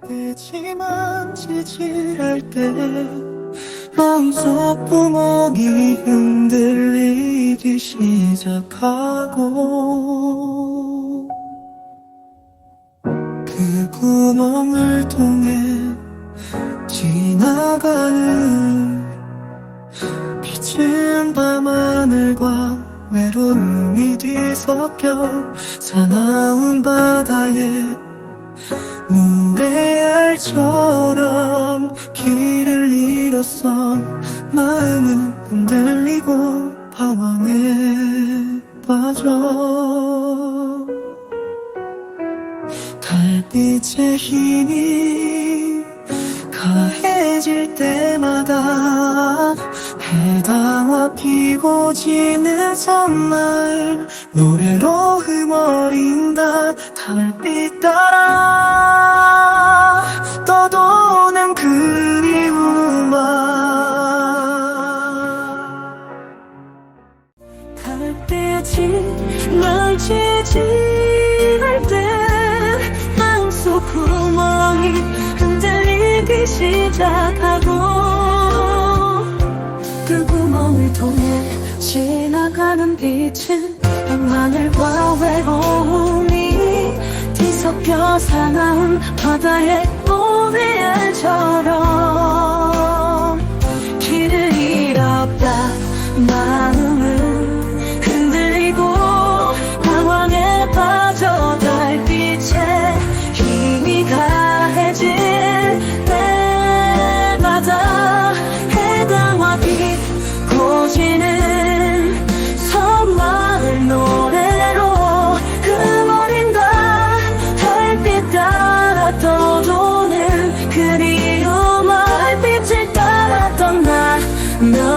달빛이만 지질할 때 마음속 구멍이 흔들리기 시작하고 그 구멍을 통해 지나가는 비친 밤하늘과 외로움이 뒤섞여 사나운 바다에 모래알처럼 길을 잃었어 마음은 흔들리고 방황에 빠져. 달빛의 힘이 가해질 때마다 해당화 피고 지는 선날 노래로 흠어린다. 달빛 따라 달빛이 날 지지할 때 마음속 구멍이 흔들리기 시작하고 그 구멍을 통해 지나가는 빛은 하늘과 외로움이 뒤섞여 사나운 바다의 모래알처럼 No.